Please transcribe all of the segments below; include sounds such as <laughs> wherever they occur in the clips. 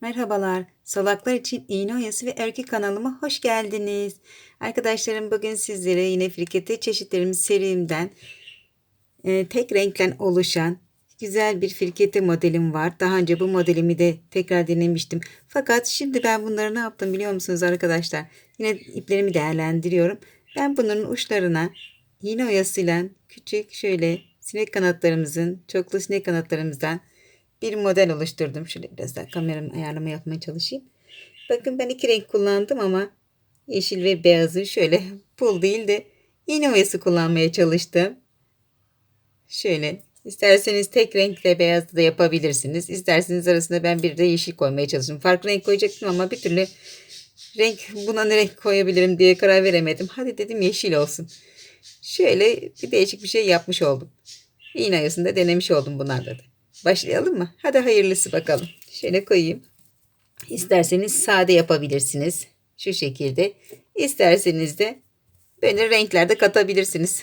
Merhabalar, Solaklar için İğne Oyası ve Örgü kanalıma hoş geldiniz. Arkadaşlarım bugün sizlere yine firkete çeşitlerimiz serimden e, tek renkten oluşan güzel bir firkete modelim var. Daha önce bu modelimi de tekrar denemiştim. Fakat şimdi ben bunları ne yaptım biliyor musunuz arkadaşlar? Yine iplerimi değerlendiriyorum. Ben bunların uçlarına iğne oyasıyla küçük şöyle sinek kanatlarımızın, çoklu sinek kanatlarımızdan bir model oluşturdum. Şöyle biraz daha kameramın ayarlama yapmaya çalışayım. Bakın ben iki renk kullandım ama yeşil ve beyazı şöyle <laughs> pul değil de iğne kullanmaya çalıştım. Şöyle isterseniz tek renkle beyaz da yapabilirsiniz. İsterseniz arasında ben bir de yeşil koymaya çalıştım. Farklı renk koyacaktım ama bir türlü renk buna ne renk koyabilirim diye karar veremedim. Hadi dedim yeşil olsun. Şöyle bir değişik bir şey yapmış oldum. İğne oyasında denemiş oldum bunlarda da. Başlayalım mı? Hadi hayırlısı bakalım. Şöyle koyayım. İsterseniz sade yapabilirsiniz. Şu şekilde. İsterseniz de böyle renklerde katabilirsiniz.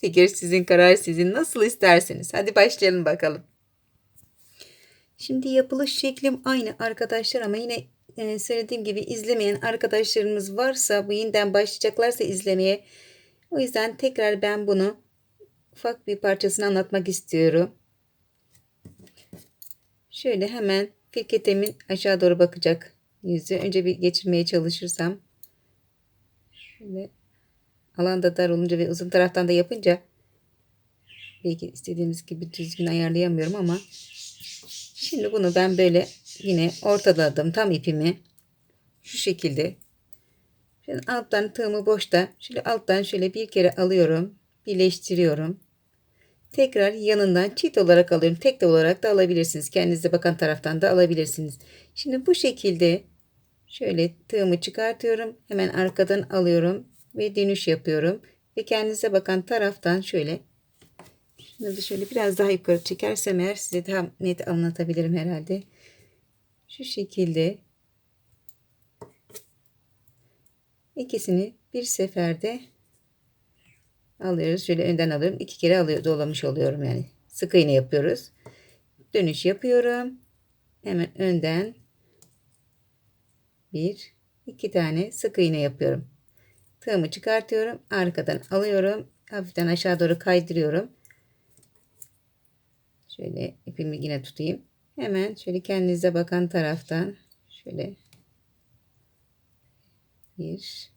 Fikir sizin, karar sizin. Nasıl isterseniz. Hadi başlayalım bakalım. Şimdi yapılış şeklim aynı arkadaşlar ama yine e, söylediğim gibi izlemeyen arkadaşlarımız varsa bu yeniden başlayacaklarsa izlemeye o yüzden tekrar ben bunu ufak bir parçasını anlatmak istiyorum. Şöyle hemen firketemin aşağı doğru bakacak yüzü. Önce bir geçirmeye çalışırsam. Şöyle alanda dar olunca ve uzun taraftan da yapınca belki istediğimiz gibi düzgün ayarlayamıyorum ama şimdi bunu ben böyle yine ortaladım tam ipimi şu şekilde Şimdi alttan tığımı boşta şöyle alttan şöyle bir kere alıyorum birleştiriyorum Tekrar yanından çift olarak alıyorum. Tek de olarak da alabilirsiniz. Kendinize bakan taraftan da alabilirsiniz. Şimdi bu şekilde şöyle tığımı çıkartıyorum. Hemen arkadan alıyorum ve dönüş yapıyorum. Ve kendinize bakan taraftan şöyle şunu da şöyle biraz daha yukarı çekersem eğer size daha net anlatabilirim herhalde. Şu şekilde ikisini bir seferde alıyoruz. Şöyle önden alıyorum. iki kere alıyor, dolamış oluyorum yani. Sık iğne yapıyoruz. Dönüş yapıyorum. Hemen önden bir, iki tane sık iğne yapıyorum. Tığımı çıkartıyorum. Arkadan alıyorum. Hafiften aşağı doğru kaydırıyorum. Şöyle ipimi yine tutayım. Hemen şöyle kendinize bakan taraftan şöyle bir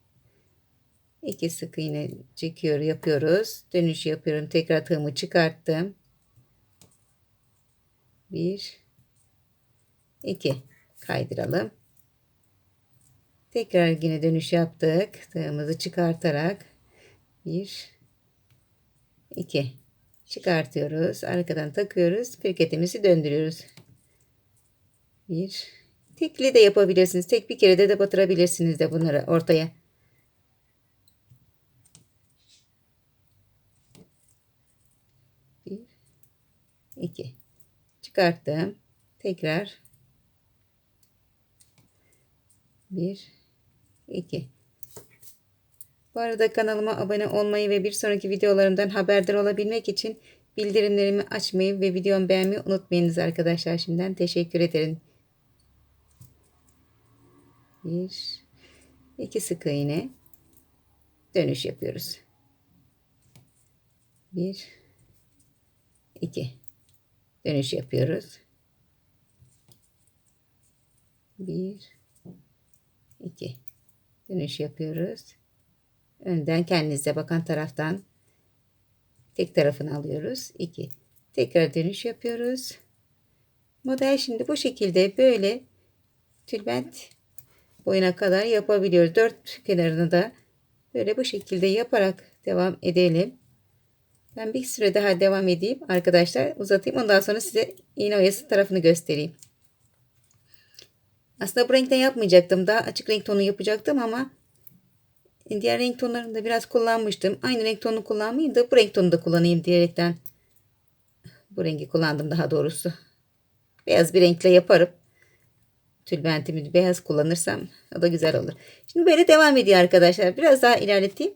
2 sık iğne çekiyor yapıyoruz. Dönüş yapıyorum. Tekrar tığımı çıkarttım. 1 2 kaydıralım. Tekrar yine dönüş yaptık. Tığımızı çıkartarak 1 2 çıkartıyoruz. Arkadan takıyoruz. Firketimizi döndürüyoruz. 1 tekli de yapabilirsiniz. Tek bir kere de de batırabilirsiniz de bunları ortaya. 2 çıkarttım. Tekrar. 1 2 bu arada kanalıma abone olmayı ve bir sonraki videolarımdan haberdar olabilmek için bildirimlerimi açmayı ve videomu beğenmeyi unutmayınız arkadaşlar. Şimdiden teşekkür ederim. 1 2 sık iğne dönüş yapıyoruz. 1 2 dönüş yapıyoruz. Bir, iki. Dönüş yapıyoruz. Önden kendinize bakan taraftan tek tarafını alıyoruz. İki. Tekrar dönüş yapıyoruz. Model şimdi bu şekilde böyle tülbent boyuna kadar yapabiliyoruz. Dört kenarını da böyle bu şekilde yaparak devam edelim. Ben bir süre daha devam edeyim arkadaşlar. Uzatayım. Ondan sonra size iğne oyası tarafını göstereyim. Aslında bu renkten yapmayacaktım. Daha açık renk tonu yapacaktım ama diğer renk tonlarını da biraz kullanmıştım. Aynı renk tonu kullanmayayım da bu renk tonu da kullanayım diyerekten bu rengi kullandım daha doğrusu. Beyaz bir renkle yaparım. Tülbentimi beyaz kullanırsam o da güzel olur. Şimdi böyle devam ediyor arkadaşlar. Biraz daha ilerleteyim.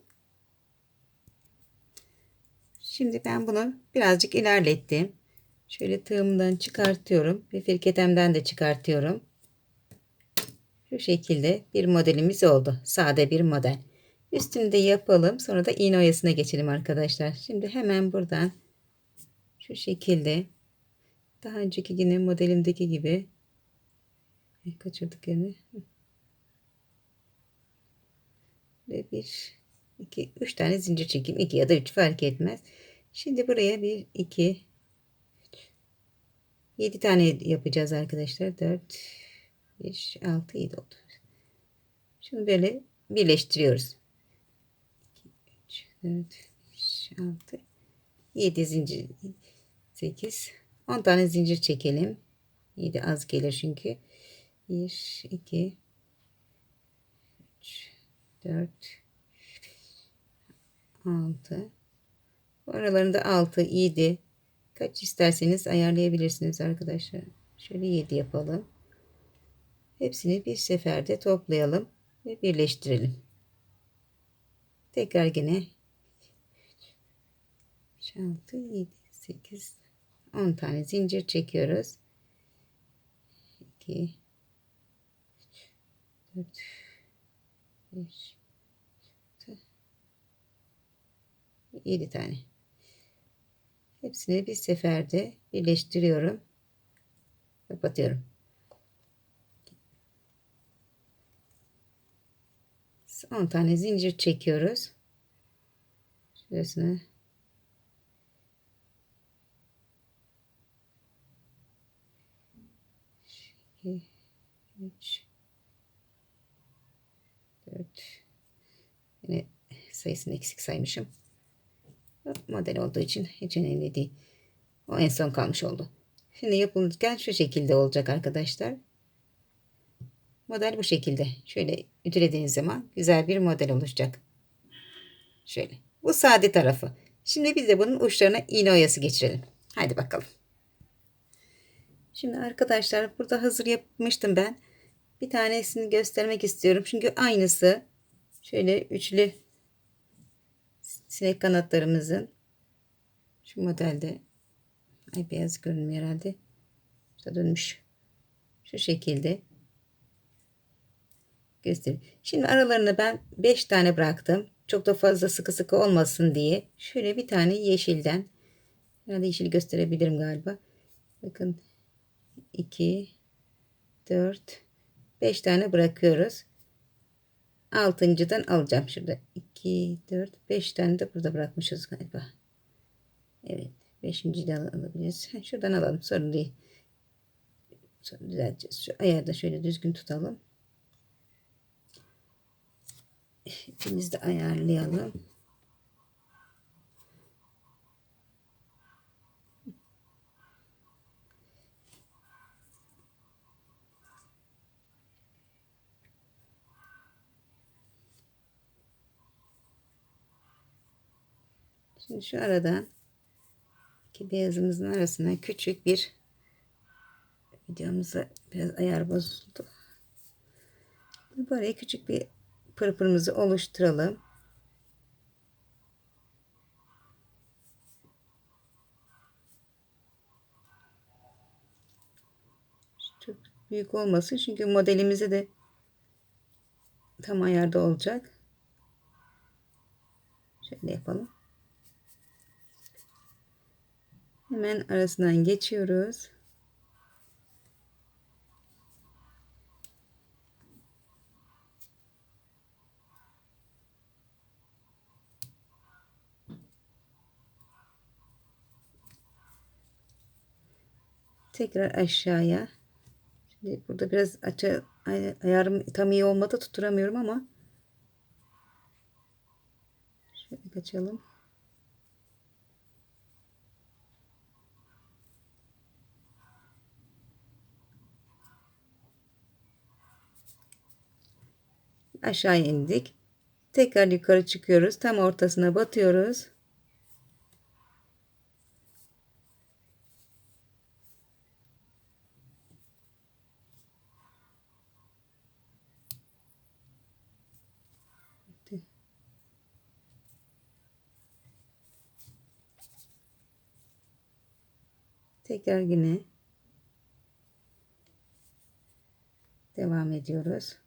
Şimdi ben bunu birazcık ilerlettim. Şöyle tığımdan çıkartıyorum ve firketemden de çıkartıyorum. Şu şekilde bir modelimiz oldu. Sade bir model. Üstünü de yapalım. Sonra da iğne oyasına geçelim arkadaşlar. Şimdi hemen buradan şu şekilde daha önceki yine modelimdeki gibi kaçırdık yine. Ve bir, iki, üç tane zincir çekeyim. iki ya da üç fark etmez. Şimdi buraya bir, iki, yedi tane yapacağız arkadaşlar. Dört, beş, altı, yedi oldu. Şunu böyle birleştiriyoruz. 2, 3, 4, 5, 6, 7 zincir, 8, 10 tane zincir çekelim. 7 az gelir çünkü. 1, 2, 3, 4, 6. Bu aralarında 6, 7. Kaç isterseniz ayarlayabilirsiniz arkadaşlar. Şöyle 7 yapalım. Hepsini bir seferde toplayalım ve birleştirelim. Tekrar yine 6, 7, 8, 10 tane zincir çekiyoruz. 2, 4, 5, 7 tane. Hepsini bir seferde birleştiriyorum. Kapatıyorum. 10 tane zincir çekiyoruz. Şurasına 2 3 4 yine sayısını eksik saymışım. Model olduğu için hiç önemli değil. O en son kalmış oldu. Şimdi yapılırken şu şekilde olacak arkadaşlar. Model bu şekilde. Şöyle ütülediğiniz zaman güzel bir model oluşacak. Şöyle. Bu sade tarafı. Şimdi biz de bunun uçlarına iğne oyası geçirelim. Hadi bakalım. Şimdi arkadaşlar burada hazır yapmıştım ben. Bir tanesini göstermek istiyorum. Çünkü aynısı şöyle üçlü sinek kanatlarımızın şu modelde ay beyaz görünmüyor herhalde. İşte dönmüş. Şu şekilde göstereyim. Şimdi aralarına ben 5 tane bıraktım. Çok da fazla sıkı sıkı olmasın diye. Şöyle bir tane yeşilden. Herhalde yeşil gösterebilirim galiba. Bakın 2 4 5 tane bırakıyoruz. Altıncıdan alacağım. Şurada 2 4 5 tane de burada bırakmışız galiba. Evet. Beşinci de alabiliriz. Şuradan alalım. Sorun değil. Sonra düzelteceğiz. Şu ayağı da şöyle düzgün tutalım. İkimiz de ayarlayalım. Şimdi şu aradan iki beyazımızın arasına küçük bir videomuza biraz ayar bozuldu. Böyle küçük bir pırpırımızı oluşturalım. Çok büyük olmasın çünkü modelimizi de tam ayarda olacak. Şöyle yapalım. Hemen arasından geçiyoruz. tekrar aşağıya. Şimdi burada biraz açı ayarım tam iyi olmadı tutturamıyorum ama şöyle kaçalım. Aşağı indik. Tekrar yukarı çıkıyoruz. Tam ortasına batıyoruz. Tekrar yine devam ediyoruz.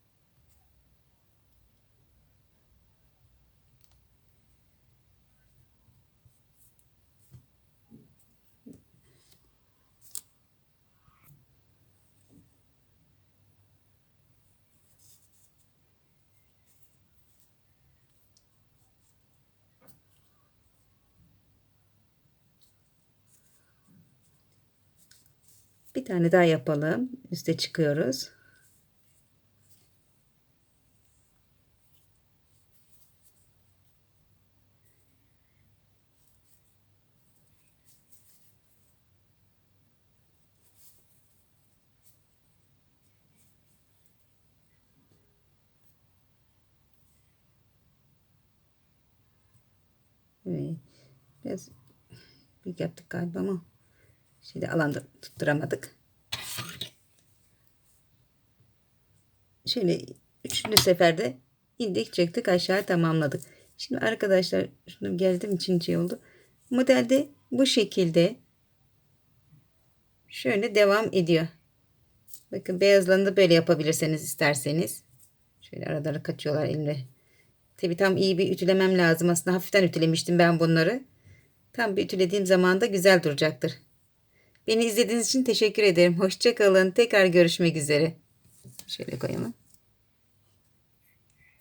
Bir tane daha yapalım. Üste çıkıyoruz. Evet. Biraz büyük yaptık galiba ama şimdi alanda tutturamadık. Şöyle üçüncü seferde indik çektik aşağı tamamladık. Şimdi arkadaşlar şunu geldim için şey oldu. Modelde bu şekilde şöyle devam ediyor. Bakın beyazlarını böyle yapabilirseniz isterseniz. Şöyle araları kaçıyorlar elimle. Tabi tam iyi bir ütülemem lazım. Aslında hafiften ütülemiştim ben bunları. Tam bir ütülediğim zaman da güzel duracaktır. Beni izlediğiniz için teşekkür ederim. Hoşçakalın. Tekrar görüşmek üzere. Şöyle koyalım.